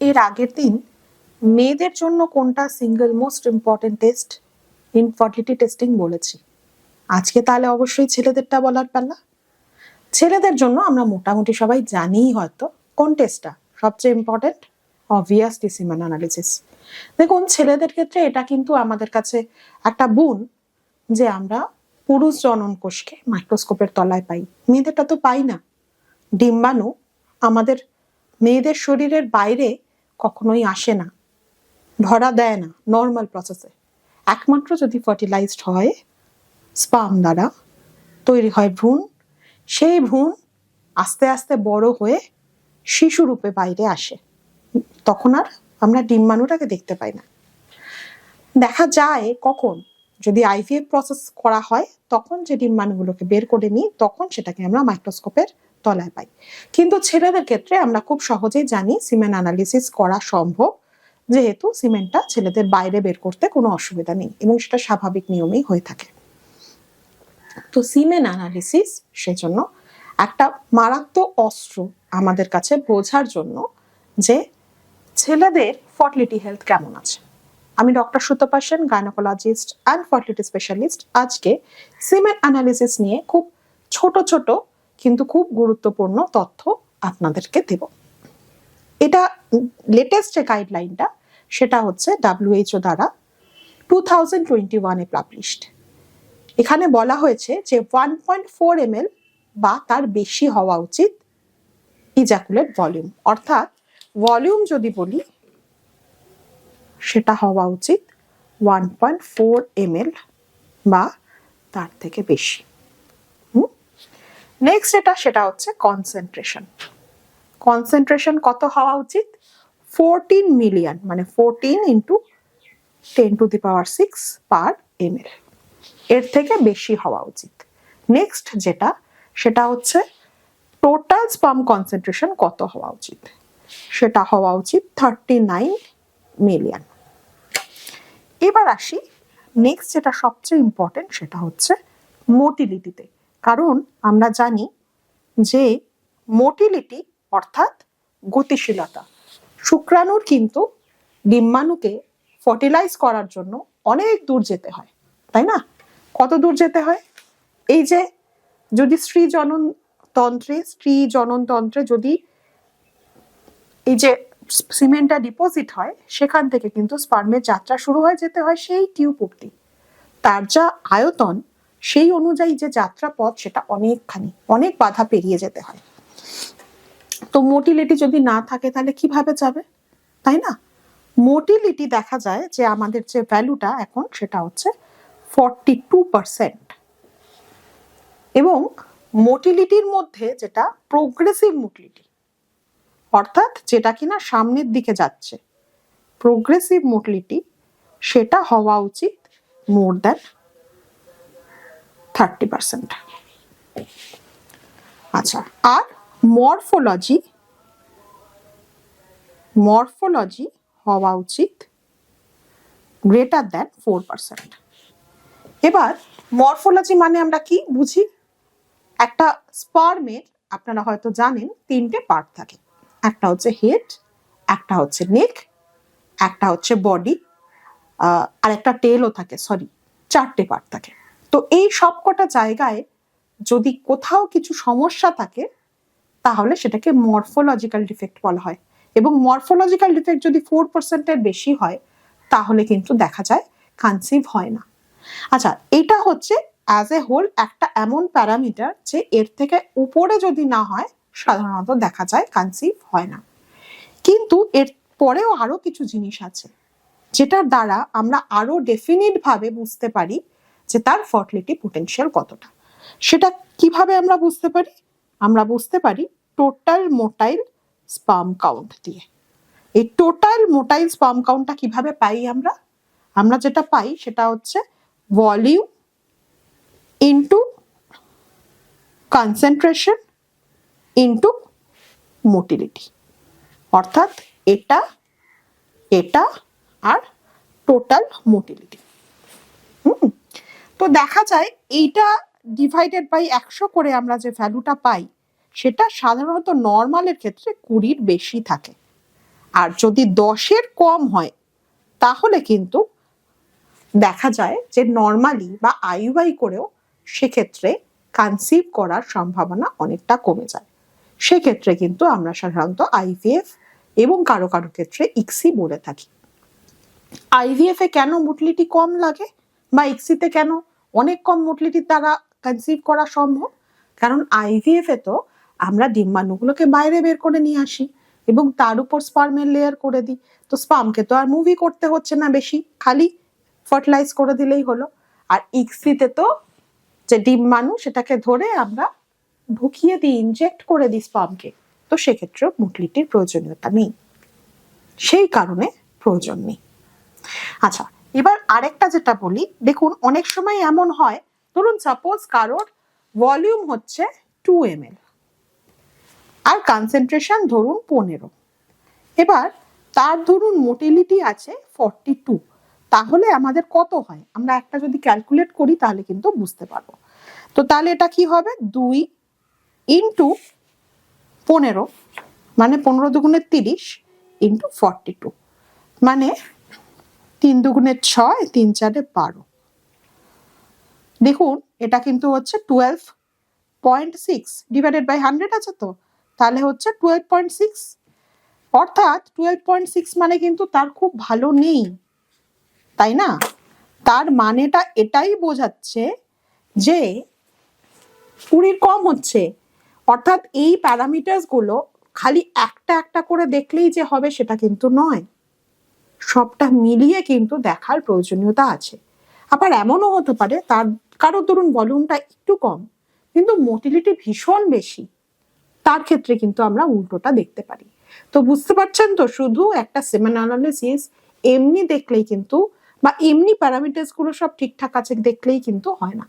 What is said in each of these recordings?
এর আগের দিন মেয়েদের জন্য কোনটা single most important test infertility testing বলেছি? আজকে তাহলে অবশ্যই ছেলেদেরটা বলার পাল্লা ছেলেদের জন্য আমরা মোটামুটি সবাই জানিই হয়তো কোন টেস্টটা সবচেয়ে ইম্পর্টেন্ট অবভিয়াসলি সিমেন অ্যানালিসিস দেখুন, ছেলেদের ক্ষেত্রে এটা কিন্তু আমাদের কাছে একটা গুণ যে আমরা পুরুষ জনন কোষকে মাইক্রোস্কোপের তলায় পাই। মেয়েদেরটা তো পাই না। ডিম্বাণু আমাদের মেয়েদের শরীরের বাইরে কখনোই আসে না। ধরা দেয় না নর্মাল প্রসেসে একমাত্র যদি ফার্টিলাইজড হয় স্পাম দ্বারা তৈরি হয় ভ্রূণ, সেই ভ্রূণ আস্তে আস্তে বড় হয়ে শিশুরূপে বাইরে আসে। তখন আর আমরা ডিম্বাণুটাকে দেখতে পাই না। দেখা যায় কখন যদি আইভিএফ প্রসেস করা হয়, তখন যে ডিম্বাণুগুলোকে বের করে নিই, তখন সেটাকে আমরা মাইক্রোস্কোপের তলায় পাই। কিন্তু ছেলেদের ক্ষেত্রে আমরা খুব সহজেই জানি সিমেন্ট অ্যানালিসিস করা সম্ভব। যেহেতু সিমেন্টটা ছেলেদের বাইরে বের করতে কোনো অসুবিধা নেই এবং সেটা স্বাভাবিক নিয়মেই হয়ে থাকে। তো সিমেন অ্যানালিসিস সেজন্য একটা মারাত্মক অস্ত্র আমাদের কাছে বোঝার জন্য যে ছেলেদের ফার্টিলিটি হেলথ কেমন আছে। আমি doctor Sutapa Sen gynaecologist and fertility specialist আজকে সিমেন অ্যানালিসিস নিয়ে খুব ছোট ছোট কিন্তু খুব গুরুত্বপূর্ণ তথ্য আপনাদেরকে দেব। এটা লেটেস্ট যে গাইডলাইনটা সেটা হচ্ছে ডাব্লিউএইচও দ্বারা টু থাউজেন্ড টোয়েন্টি ওয়ানে পাবলিশড এখানে বলা হয়েছে যে ওয়ান পয়েন্ট ফোর এম বা তার বেশি হওয়া উচিত ইজাকুলেট ভলিউম অর্থাৎ ভলিউম যদি বলি, সেটা হওয়া উচিত ওয়ান পয়েন্ট ফোর এম বা তার থেকে বেশি। নেক্সট এটা সেটা হচ্ছে কনসেন্ট্রেশন কনসেন্ট্রেশন কত হওয়া উচিত? ফোরটিন মিলিয়ন মানে fourteen into ten to the power six per M এর থেকে বেশি হওয়া উচিত। নেক্সট যেটা, সেটা হচ্ছে টোটাল স্পাম কনসেন্ট্রেশন কত হওয়া উচিত? সেটা হওয়া উচিত থার্টি নাইন মিলিয়ন এবার আসি নেক্সট যেটা সবচেয়ে ইম্পর্টেন্ট সেটা হচ্ছে মোটিলিটিতে কারণ আমরা জানি যে মোটিলিটি অর্থাৎ গতিশীলতা। শুক্রাণুর কিন্তু ডিম্বাণুকে ফার্টিলাইজ করার জন্য অনেক দূর যেতে হয়, তাই না? কত দূর যেতে হয়? এই যে যদি স্ত্রী জনন তন্ত্রে স্ত্রী জনন তন্ত্রে যদি এই যে সিমেন্টটা ডিপোজিট হয়, সেখান থেকে কিন্তু স্পার্মের যাত্রা শুরু হয়ে যেতে হয় সেই টিউব অব্দি তার যা আয়তন সেই অনুযায়ী যে যাত্রা পথ সেটা অনেকখানি, অনেক বাধা পেরিয়ে যেতে হয়। তো মোটিলিটি যদি না থাকে তাহলে কীভাবে যাবে? তাই না? মোটিলিটি দেখা যায় যে আমাদের যে ভ্যালুটা এখন সেটা হচ্ছে ফর্টি টু পারসেন্ট এবং মোটিলিটির মধ্যে যেটা প্রোগ্রেসিভ মোটিলিটি, অর্থাৎ যেটা কিনা সামনের দিকে যাচ্ছে প্রোগ্রেসিভ মোটিলিটি, সেটা হওয়া উচিত মোর দ্যান থার্টি পার্সেন্ট আচ্ছা আর মরফোলজি মরফোলজি হওয়া উচিত গ্রেটার দ্যান ফোর পার্সেন্ট এবার মরফোলজি মানে আমরা কি বুঝি? একটা স্পার্মের আপনারা হয়তো জানেন, তিনটে পার্ট থাকে। একটা হচ্ছে হেড একটা হচ্ছে নেক একটা হচ্ছে বডি আর একটা টেলও থাকে সরি চারটে পার্ট থাকে। তো এই সবকটা জায়গায় যদি কোথাও কিছু সমস্যা থাকে, তাহলে সেটাকে মরফোলজিক্যাল ডিফেক্ট বলা হয়। এবং মরফোলজিক্যাল ডিফেক্ট যদি ফোর পার্সেন্টের বেশি হয়, তাহলে কিন্তু দেখা যায় কনসিভ হয় না। আচ্ছা এটা হচ্ছে অ্যাজ এ হোল একটা এমন প্যারামিটার যে এর থেকে উপরে যদি না হয়, সাধারণত দেখা যায় কনসিভ হয় না। কিন্তু এর পরেও আরও কিছু জিনিস আছে, যেটার দ্বারা আমরা আরও ডেফিনিট ভাবে বুঝতে পারি যে তার ফার্টিলিটি পোটেনশিয়াল কতটা। সেটা কীভাবে আমরা বুঝতে পারি? আমরা বুঝতে পারি টোটাল মোটাইল স্পাম কাউন্ট দিয়ে। এই টোটাল মোটাইল স্পাম কাউন্টটা কীভাবে পাই আমরা? আমরা যেটা পাই সেটা হচ্ছে volume into concentration into motility অর্থাৎ এটা এটা আর টোটাল মোটিলিটি তো দেখা যায় এইটা ডিভাইডেড বাই একশো করে আমরা যে ভ্যালুটা পাই, সেটা সাধারণত নর্মালের ক্ষেত্রে কুড়ির বেশি থাকে। আর যদি দশের কম হয়, তাহলে কিন্তু দেখা যায় যে নর্মালি বা আইউআই করেও সেক্ষেত্রে কনসিভ করার সম্ভাবনা অনেকটা কমে যায়। সেক্ষেত্রে কিন্তু আমরা সাধারণত আইভিএফ এবং কারও কারও ক্ষেত্রে ইক্সি বলে থাকি। আইভিএফ এ কেন মুটলিটি কম লাগে বা ইক্সিতে কেন অনেক কম মোটিলিটির দ্বারা কনসিভ করা সম্ভব। কারণ আইভিএফ তো আমরা ডিম্বাণুগুলোকে বাইরে বের করে নিয়ে আসি এবং তার উপর স্পার্মের লেয়ার করে দিই। তো স্পামকে তো আর মুভি করতে হচ্ছে না বেশি, খালি ফার্টিলাইজ করে দিলেই হলো। আর ইক্সিতে তো যে ডিম্বাণু, সেটাকে ধরে আমরা ঢুকিয়ে দিই ইনজেক্ট করে দিই স্পামকে তো সেক্ষেত্রেও মুটলিটির প্রয়োজনীয়তা নেই। সেই কারণে প্রয়োজন নেই। আচ্ছা এবার আরেকটা যেটা বলি, দেখুন অনেক সময় এমন হয়, ধরুন সাপোজ কারোর ভলিউম হচ্ছে টু এম আর কনসেন্ট্রেশন ধরুন পনেরো। এবার তার ধরুন মোটিলিটি আছে ফর্টি টু তাহলে আমাদের কত হয়? আমরা একটা যদি ক্যালকুলেট করি তাহলে কিন্তু বুঝতে পারব। তো তাহলে এটা কি হবে? দুই ইন্টু পনেরো মানে পনেরো দুগুণের তিরিশ ইন্টু ফর্টি টু মানে তিন দুগুণে ছয়, তিন চারে বারো। দেখুন, এটা কিন্তু হচ্ছে twelve point six divided by hundred আছে তো? তাহলে হচ্ছে টুয়েলভ পয়েন্ট সিক্স অর্থাৎ টুয়েলভ পয়েন্ট সিক্স মানে কিন্তু তার খুব ভালো নেই, তাই না? তার মানেটা এটাই বোঝাচ্ছে যে কুড়ির কম হচ্ছে। অর্থাৎ এই প্যারামিটার্সগুলো খালি একটা একটা করে দেখলেই যে হবে সেটা কিন্তু নয়। সবটা মিলিয়ে কিন্তু দেখার প্রয়োজনীয়তা আছে। আবার এমনও হতে পারে, তার, কারও ধরুন ভলিউমটা একটু কম, কিন্তু মোটিলিটি ভীষণ বেশি, তার ক্ষেত্রে কিন্তু আমরা উল্টোটা দেখতে পারি। তো বুঝতে পারছেন তো, শুধু একটা সেমেন অ্যানালিসিস এমনি দেখলেই কিন্তু, বা এমনি প্যারামিটার্সগুলো সব ঠিকঠাক আছে দেখলেই কিন্তু হয় না।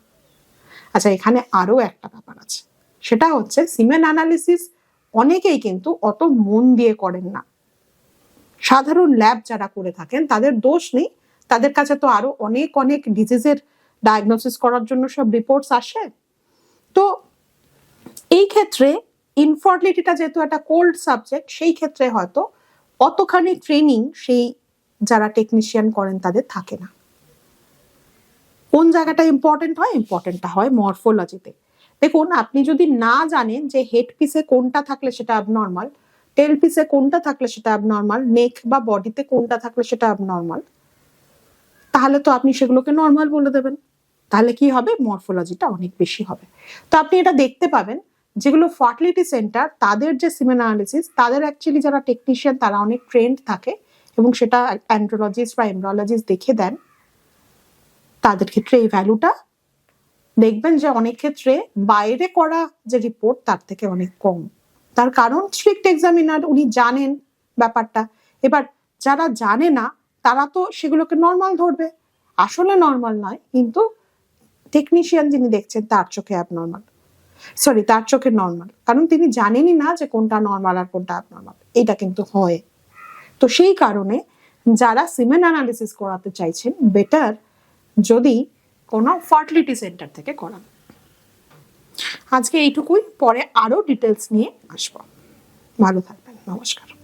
আচ্ছা এখানে আরও একটা ব্যাপার আছে, সেটা হচ্ছে সিমেন অ্যানালিসিস অনেকেই কিন্তু অত মন দিয়ে করেন না। সাধারণ ল্যাব যারা করে থাকেন, তাদের দোষ নেই। তাদের কাছে তো আরও অনেক অনেক ডিজিজের ডায়াগনোসিস করার জন্য সব রিপোর্টস আসে। তো এই ক্ষেত্রে ইনফার্টিলিটিটা যেহেতু একটা কোল্ড সাবজেক্ট সেই ক্ষেত্রে হয়তো অতখানি ট্রেনিং সেই যারা টেকনিশিয়ান করেন তাদের থাকে না। কোন জায়গাটা ইম্পর্টেন্ট হয়? ইম্পর্টেন্টটা হয় মরফোলজিতে দেখুন, আপনি যদি না জানেন যে হেড পিসে কোনটা থাকলে সেটা অ্যাবনর্মাল টেল পিসে কোনটা থাকলে সেটা অ্যাবনর্মাল নেক বা বডিতে কোনটা থাকলে সেটা অ্যাবনর্মাল তাহলে তো আপনি সেগুলোকে নর্মাল বলে দেবেন। তাহলে কি হবে? মরফোলজিটা অনেক বেশি হবে। তো আপনি এটা দেখতে পাবেন, যেগুলো ফার্টিলিটি সেন্টার তাদের যে সিমেন অ্যানালিসিস তাদের অ্যাকচুয়ালি যারা টেকনিশিয়ান তারা অনেক ট্রেন্ড থাকে এবং সেটা অ্যান্ড্রোলজিস্ট বা এমব্রোলজিস্ট দেখে দেন। তাদের ক্ষেত্রে এই ভ্যালুটা দেখবেন যে অনেক ক্ষেত্রে বাইরে করা যে রিপোর্ট তার থেকে অনেক কম। তার কারণ স্ট্রিক্ট এক্সামিনার উনি জানেন ব্যাপারটা। এবার যারা জানে না, তারা তো সেগুলোকে নর্মাল ধরবে। আসলে নর্মাল নয়, কিন্তু টেকনিশিয়ান যিনি দেখছেন, তার চোখে অ্যাবনর্মাল সরি তার চোখে নর্মাল কারণ তিনি জানেনই না যে কোনটা নর্মাল আর কোনটা অ্যাবনর্মাল এটা কিন্তু হয়। তো সেই কারণে যারা সিমেন অ্যানালিসিস করাতে চাইছেন বেটার যদি কোনো ফার্টিলিটি সেন্টার থেকে করান। আজকে এইটুকুই। পরে আরও ডিটেলস নিয়ে আসব। ভালো থাকবেন। নমস্কার।